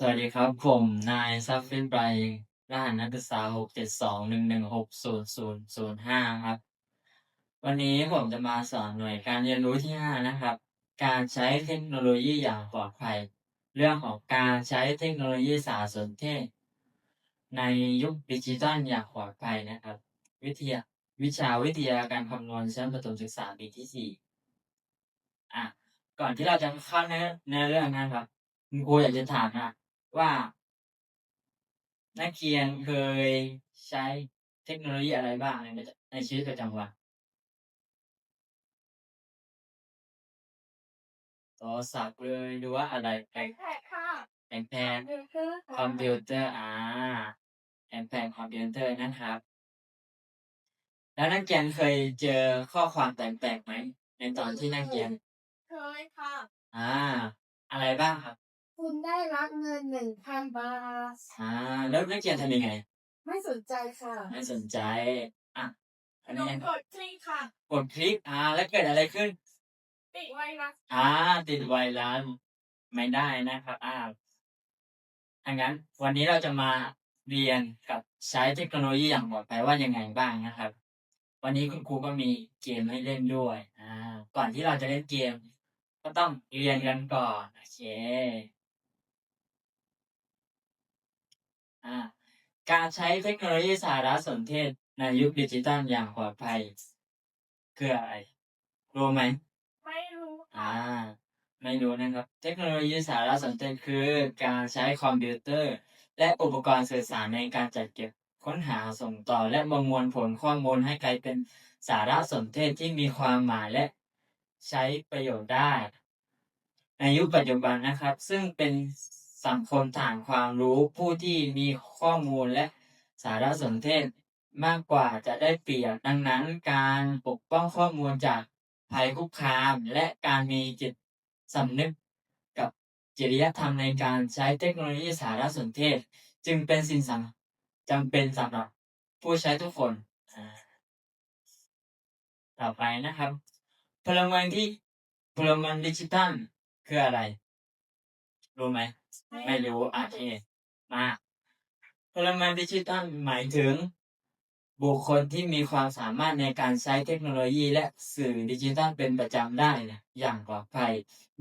สวัสดีครับ ผมนายซัฟฟินไบรรหัสนักศึกษาหกเจ็ดสองหนึ่งหนึ่งหกศูนย์ศูนย์ศูนย์ห้าครับ วันนี้ผมจะมาสอนหน่วยการเรียนรู้ที่ห้านะครับ การใช้เทคโนโลยีอย่างปลอดภัย เรื่องของการใช้เทคโนโลยีสารสนเทศ ในยุคดิจิทัลอย่างปลอดภัยนะครับ วิทยาวิชาวิทยาการคำนวณชั้นประถมศึกษาปีที่สี่อะก่อนที่เราจะเข้าในในเรื่องนะครับคุณครูอยากจะถามนะ ว่านักเรียนเคยใช้เทคโนโลยีอะไรบ้างในประจในชีวิตประจำวันโทรศัพท์เลยหรือว่าอะไรแไอแพดค่ะแพดคอมพิวเตอร์คอมพิวเตอร์อ่าแอนแพดคอมพิวเตอร์นะครับ แล้วนักเรียนเคยเจอข้อความแปลกๆไหมในตอนที่นักเรียนเคยค่ะอ่า อะไรบ้างครับ คุณได้รับเงินหนึ่งพันบาท อ่าแล้วนักเรียนทำยังไง ไม่สนใจค่ะไม่สนใจ อะอันลนี้งกดคลิกค่ะ กดคลิก อ่า แล้วเกิดอะไรขึ้น ติดไวรัสอ่า ติดไวรัสไม่ได้นะครับ อ่าถ้างั้น วันนี้เราจะมาเรียนกับใช้เทคโนโลยีอย่างปลอดภัยว่ายังไงบ้างนะครับ วันนี้คุณครูก็มีเกมให้เล่นด้วย อ่า ก่อนที่เราจะเล่นเกม ก็ต้องเรียนกันก่อน โอเค การใช้เทคโนโลยีสารสนเทศในยุคดิจิทัลอย่างปลอดภัย คืออะไร รู้ไหม ไม่รู้อ่าค่ะไม่รู้นะครับ เทคโนโลยีสารสนเทศคือ การใช้คอมพิวเตอร์ และอุปกรณ์สื่อสารในการจัดเก็บค้นหาส่งต่อและประมวลผลข้อมูลให้กลายเป็นสารสนเทศที่มีความหมายและใช้ประโยชน์ได้ ในยุคปัจจุบันนะครับ ซึ่งเป็น สังคมฐานความรู้ผู้ที่มีข้อมูลและสารสนเทศมากกว่าจะได้เปรียบดังนั้นการปกป้องข้อมูลจากภัยคุกคาม และการมีจิตสำนึกกับจริยธรรมในการใช้เทคโนโลยีสารสนเทศ จึงเป็นสิ่งสำจำเป็นสำหรับผู้ใช้ทุกคน ต่อไปนะครับ พลเมืองที่พลเมืองดิจิทัลคืออะไร รู้ไหม ไม่รู้โอเคมาพลเมืองดิจิทัลหมายถึง บุคคลที่มีความสามารถในการใช้เทคโนโลยีและสื่อดิจิทัลเป็นประจำได้นะอย่างปลอดภัย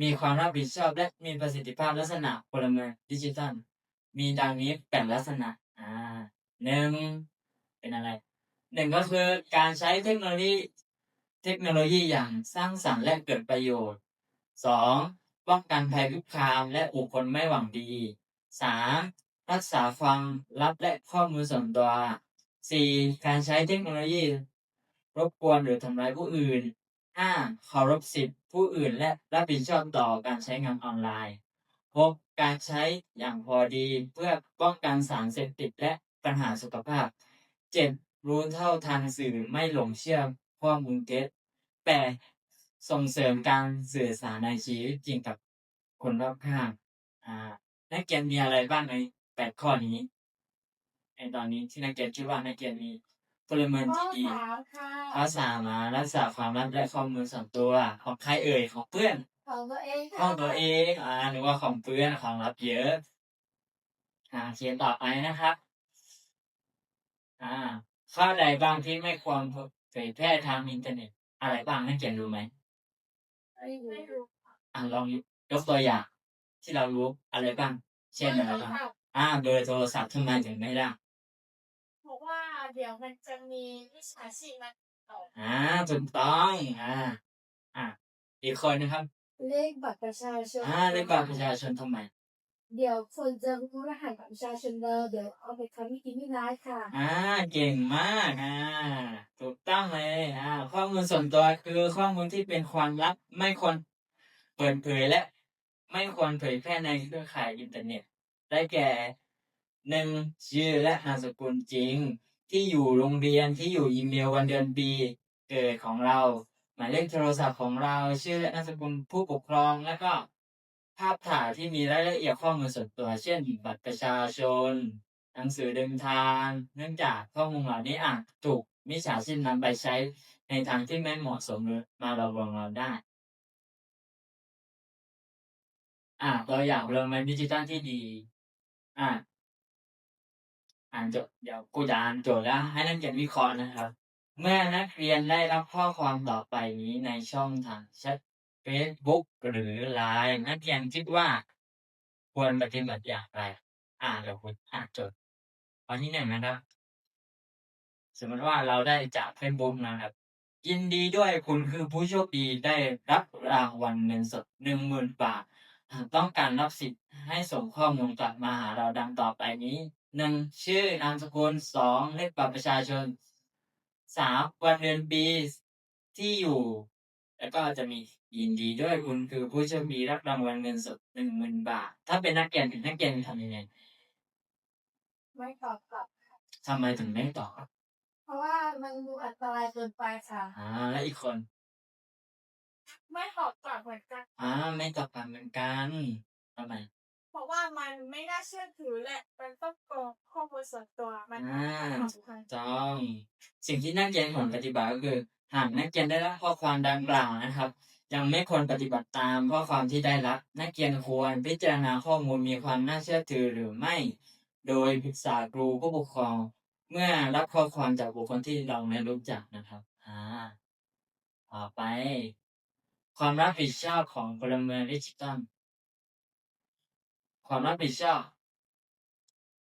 มีความรับผิดชอบและมีประสิทธิภาพลักษณะพลเมืองดิจิทัลมีดังนี้แบ่งลักษณะ อ่าหนึ่งเป็นอะไรหนึ่งก็คือการใช้เทคโนโลยี เทคโนโลยีอย่างสร้างสรรค์และเกิดประโยชน์สอง ป้องกันภัยคุกคามและบุคคลไม่หวังดีสามรักษาความลับและข้อมูลส่วนตัวสี่การใช้เทคโนโลยี รบกวนหรือทำร้ายผู้อื่นห้าเคารพสิทธิผู้อื่นและรับผิดชอบต่อการใช้งานออนไลน์หกการใช้อย่างพอดีเพื่อป้องกันสารเสพติดและปัญหาสุขภาพเจ็ดรู้เท่าทันสื่อไม่หลงเชื่อข้อมูลเท็จแปด ส่งเสริมการสื่อสารในชีวิตจริงกับคนรอบข้าง อ่า นักเรียนมีอะไรบ้างในแปดข้อนี้ ในตอนนี้ที่นักเรียนคิดว่านักเรียนมีพลเมืองข้อที่ดีสามค่ะข้อสามมารักษาความลับและข้อมูลส่วนตัว ของใครเอ่ยของเพื่อน ของตัวเองขค่ะองตัวเองอ่าหรือว่าของเพื่อนของลับเยอะ อ่าเขียนต่อไปนะครับ อ่าข้อใดบ้างที่ไม่ควรเผยแพร่ทางอินเทอร์เน็ต อะไรบ้างนักเรียนรู้ไหมไม่รู้ อ่าลองยกตัวอย่าง ที่เรารู้อะไรบ้าง เช่นอะไรบ้างค่ะอ่าเบอร์โทรศัพท์ทำไมถึงไม่ได้เพราะว่าเดี๋ยวมันจะมีวิชาชีพมาต่ออ่าถูกต้องอ่าอ่าอีกคนนะครับ เลขบัตรประชาชนอ่าเลขบัตรประชาชนทำไม เดี๋ยวคนจะรู้รหัสบัตรประชาชนเราเดี๋ยวเอาไปทำวิธีไม่ร้ายค่ะ อ่า เก่งมากอ่าถูกต้องเลยอ่า ข้อมูลส่วนตัวคือข้อมูลที่เป็นความลับไม่ควรเปิดเผยและ ไม่ควรเผยแพร่ในเครือข่ายอินเทอร์เน็ต ได้แก่หนึ่งชื่อและนามสกุลจริง ที่อยู่โรงเรียนที่อยู่อีเมลวันเดือนปีเกิดของเรา หมายเลขโทรศัพท์ของเรา ชื่อและนามสกุลผู้ปกครอง แล้วก็ ที่มีรายละเอียดข้อมูลส่วนตัว เช่น บัตรประชาชน หนังสือเดินทาง เนื่องจากข้อมูลเหล่านี้อาจถูกมิจฉาชีพนำไปใช้ในทางที่ไม่เหมาะสมหรือมาหลอกลวงเราได้อ่าตัวอย่างเมืองดิจิทัลที่ดี อ่าอ่านจทย์เดี๋ยวกูจะอ่านโจทย์แล้วให้นักเรียนวิเคราะห์นะครับ เมื่อนักเรียนได้รับข้อความต่อไปนี้ในช่องทางแชท Facebook หรือ Line นักเรียนคิดว่าควรปฏิบัติอย่างไร อ่านเดี๋ยวคุณอ่านจทย์ข้อที่หนึ่งนะครับ สมมติว่าเราได้จาก Facebook นะครับ ยินดีด้วยคุณคือผู้โชคดีได้รับรางวัลเงินสดหนึ่งหมื่นบาทต้องการรับสิทธิ์ให้ส่งข้อมูลกลับมาหาเราดังต่อไปนี้หนึ่งชื่อนามสกุลสองเลขบัตรประชาชนสามวันเดือนปีที่อยู่ แล้วก็จะมียินดีด้วยคุณคือผู้โชคดีรับรางวัลเงินสดหนึ่งหมื่นบาท ถ้าเป็นนักเรียนถึงนักเรียนทำยังไงไม่ตอบกลับ ทำไมถึงไม่ตอบครับเพราะว่ามันดูอันตรายเกินไปค่ะ อ่า และอีกคน ไม่ตอบกลับเหมือนกัน อ่า ไม่ตอบกลับเหมือนกันทำไมเพราะว่า มันไม่น่าเชื่อถือแหละ มันต้องโกงข้อมูลส่วนตัวมันอ่า สำคัญต้องสิ่งที่นักเรียนควรปฏิบัติก็คือหากนักเรียนได้รับข้อความดังกล่าวนะครับ ยังไม่ควรปฏิบัติตามข้อความที่ได้รับ นักเรียนควรพิจารณาข้อมูลมีความน่าเชื่อถือหรือไม่ โดยปรึกษาครูผู้ปกครอง เมื่อรับข้อความจากบุคคลที่เราไม่รู้จักนะครับอ่าต่อไป ความรับผิดชอบของพลเมืองดิจิตอล ความรับผิดชอบ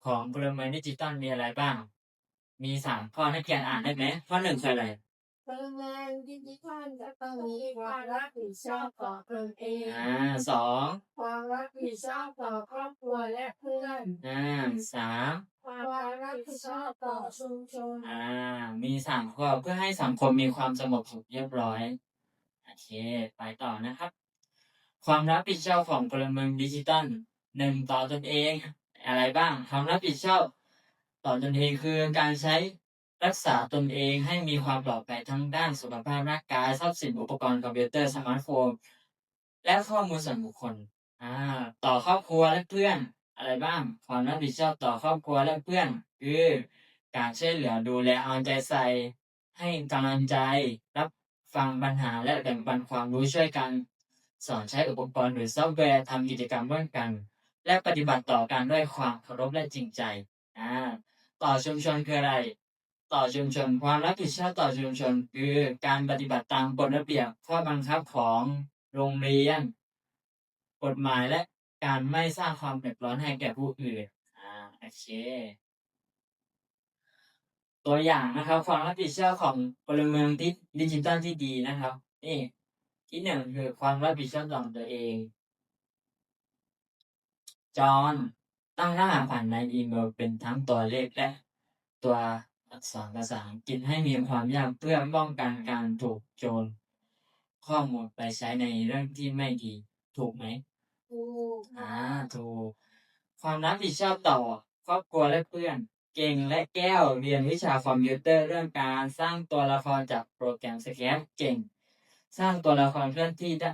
ของพลเมืองดิจิตอลมีอะไรบ้าง มีสามข้อนักเรียนอ่านได้ไหมข้อหนึ่งคืออะไรพลังงานดิจิทัลจะต้องมีความรับผิดชอบต่อตนเองอ่าสองความรับผิดชอบต่อครอบครัวและเพื่อนอ่าสามความรับผิดชอบต่อชุมชนอ่า มีสามข้อเพื่อให้สังคมมีความสงบสุขเรียบร้อยโอเคไปต่อนะครับ ความรับผิดชอบของพลเมืองดิจิตอล หนึ่งต่อตนเอง อะไรบ้างความรับผิดชอบ ต่อตนเองคือการใช้รักษาตนเองให้มีความปลอดภัยทั้งด้านสุขภาพร่างกายทรัพย์สินอุปกรณ์คอมพิวเตอร์สมาร์ทโฟนและข้อมูลส่วนบุคคลอ่าต่อครอบครัวและเพื่อน อะไรบ้าง ความรับผิดชอบต่อครอบครัวและเพื่อน คือ การช่วยเหลือดูแลเอาใจใส่ ให้กำลังใจรับฟังปัญหาและแบ่งปันความรู้ช่วยกัน สอนใช้อุปกรณ์หรือซอฟต์แวร์ทำกิจกรรมร่วมกัน และปฏิบัติต่อกันด้วยความเคารพและจริงใจอ่าต่อชุมชนคืออะไร ต่อชุมชนความรับผิดชอบต่อชุมชน คือการปฏิบัติตามกฎระเบียบข้อบังคับของโรงเรียน กฎหมายและการไม่สร้างความเดือดร้อนให้แก่ผู้อื่นอ่าโอเคตัวอย่างนะครับ ความรับผิดชอบของพลเมืองที่ดิจิตอลที่ดีนะครับนี่ที่หนึ่งคือความรับผิดชอบต่อตัวเอง จอห์นตั้งรหัสผ่านในอีเมลเป็นทั้งตัวเลขและ ตัวอักษรภาษาอังกฤษให้มีความยากเพื่อป้องกันการถูกโจรข้อมูลไปใช้ในเรื่องที่ไม่ดี ถูกไหมถูกอ่าถูก ความรับผิดชอบต่อครอบครัวและเพื่อน เก่งและแก้วเรียนวิชาคอมพิวเตอร์เรื่องการสร้างตัวละครจากโปรแกรมสแคปเก่ง สร้างตัวละครเคลื่อนที่ได้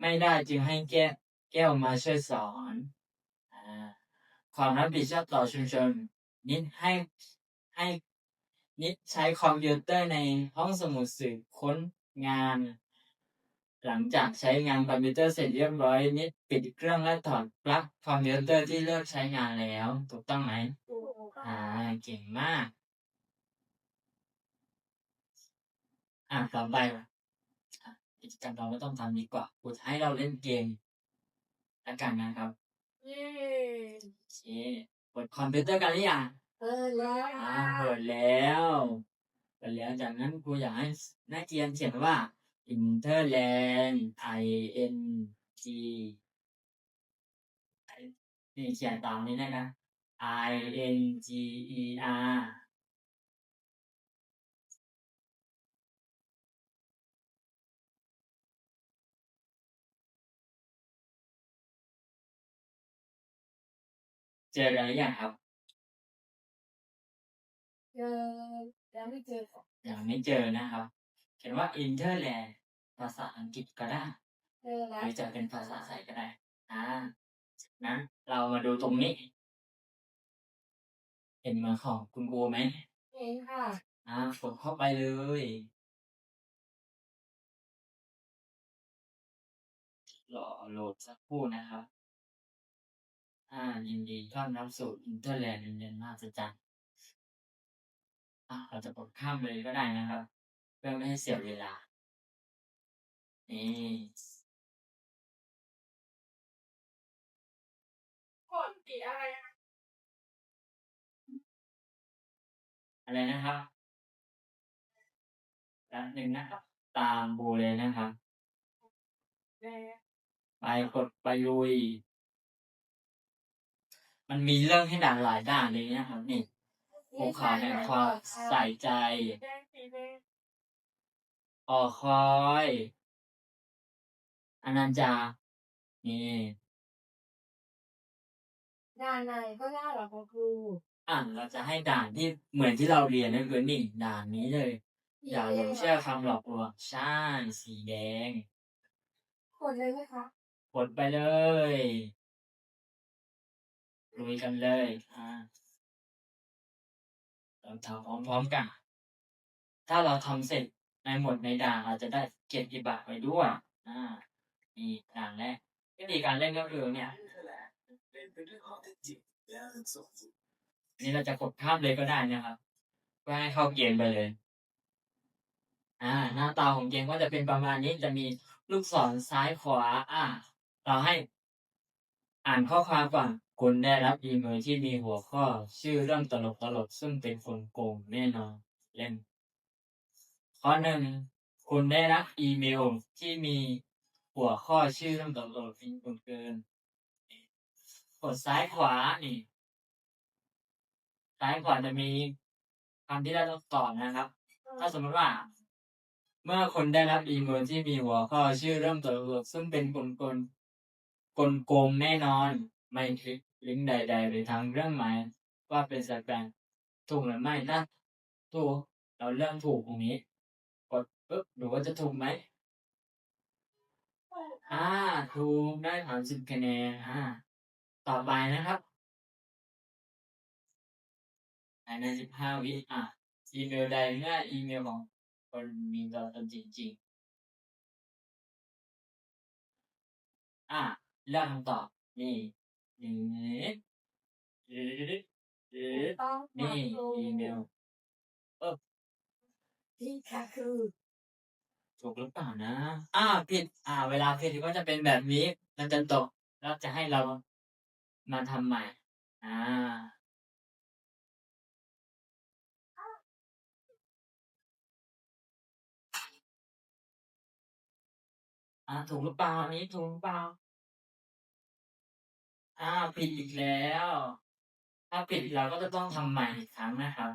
ไม่ได้จึงให้แก้ว แก้วมาช่วยสอนอาความรับผิดชอบต่อชุมชน นิดให้ให้นิดใช้คอมพิวเตอร์ในห้องสมุดสื่อค้นงาน หลังจากใช้งานคอมพิวเตอร์เสร็จเรียบร้อย นิดปิดเครื่องและถอดปลั๊กคอมพิวเตอร์ที่เลิกใช้งานแล้ว ถูกต้องไหมถูกอ่าเก่งมาก อ่าต่อไปอะกิจกรรมเราไม่ต้องทำดีกว่ากูจะให้เราเล่นเกม แล้วกันนะครับเย้โอเคเปิดคอมพิวเตอร์กันหรือยังเออแล้วอ่าเปิดแล้วเปิดแล้วจากนั้นกูอยากให้นักเรียนเขียนว่า Interland I N G นี่เขียนตามนี้นะคะ I N G E R เจอกันหรือยังครับ เจอยังไม่เจอของยังไม่เจอนะครับ เขียนว่า Interland ภาษาอังกฤษก็ได้เจอหแล้วรือจะเป็นภาษาไทยก็ได้ อ่าจากนั้นเรามาดูตรงนี้ เห็นเหมือนของคุณครูไหม เองค่ะอ่ากดเข้าไปเลย รอโหลดสักครู่นะครับ อ่าอ่า ยินดีต้อนรับสู่อินเตอร์แลนด์ดินแดนมหัศจรรย์อะเราจะกดข้ามเลยก็ได้นะครับ เพื่อไม่ให้เสียเวลา นี่กดสีอะไรนะอะไรนะครับแล้วหนึ่งนะครับ ตามบูเลยนะครับแดงไปกดไปลุย มันมีเรื่องให้ด่านหลายด่านเลยนะครับ นี่ภูเขาในความใส่ใจแดงสีแดงออคอยอนันจา นี่ด่านไหนก็ได้เหรอคุณครูอะเราจะให้ด่านที่เหมือนที่เราเรียนนั่นคือนี่ด่านนี้เลย อย่าหลงเชื่อคำหลอกลวงใช่สีแดงกดเลยไหมคะกดไปเลย ลุยกันเลยอ่าเราทำพร้อมๆกัน ถ้าเราทำเสร็จในหมดในด่านเราจะได้เกียรติบัตรไปด้วย อ่านี่ด่านแรกวิธีการเล่นก็คือเนี่ยนี่เราจะกดข้ามเลยก็ได้นะครับเพื่อให้เข้าเกมไปเลย อ่า หน้าตาของเกมก็จะเป็นประมาณนี้จะมีลูกศรซ้ายขวา อ่า เราให้ อ่านข้อความก่อน คุณได้รับอีเมลที่มีหัวข้อ ชื่อเรื่องตลกตลกซึ่งเป็นคนโกงแน่นอนเล่นข้อหนึ่งคุณได้รับอีเมลที่มีหัวข้อชื่อเรื่องตลกๆเป็นคนเกินกดซ้ายขวานี่ซ้ายขวาจะมีคำที่เราต้องตอบนะครับ ถ้าสมมติว่า เมื่อคุณได้รับอีเมลที่มีหัวข้อชื่อเริ่มตลกซึ่งเป็นกลกลกลโกงแน่นอน ไม่คลิก ลิงก์ใด ๆ หรือทางเรื่องหมายว่าเป็นสแปมถูกหรือไม่ถ้าถูกเราเริ่มถูกตรงนี้ กดปุ๊บดูว่าจะถูกไหมอ่าถูกได้สามสิบคะแนนอ่าต่อไปนะครับภายในสิบห้าวิอะอีเมลใดเมื่ออีเมลของคนมีตัวตนจริงๆ อะเลือกคำตอบนี่ นี่หรือหรือต้องนี่อีเมลที่ค่ะคือถูกหรือเปล่านะอ่าผิดอ่า เวลาผิดก็จะเป็นแบบนี้มันจะตก แล้วจะให้เรามาทำใหม่ อ่า อ่าถูกหรือเปล่าอันนี้ถูกหรือเปล่า อ่าผิดอีกแล้ว ถ้าผิดเราก็จะต้องทำใหม่อีกครั้งนะครับ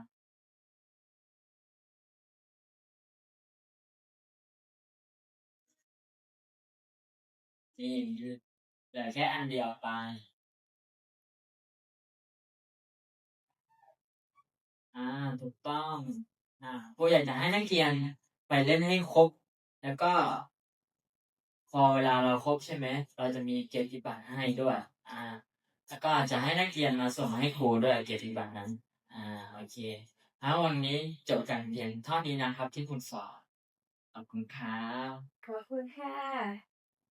นี่เหลือแค่อันเดียวไป อ่า ถูกต้อง อ่าครูอยากจะให้นักเรียนไปเล่นให้ครบ แล้วก็ พอเวลาเราครบใช่ไหม เราจะมีเกียรติบัตรให้ด้วย อ่า แล้วก็จะให้นักเรียนมาส่งให้ครูด้วยเกียรติบัตรนั้น อ่า โอเคถ้าวันนี้จบการเรียนเท่านี้นะครับที่คุณสอนขอบคุณครับ ขอบคุณค่ะ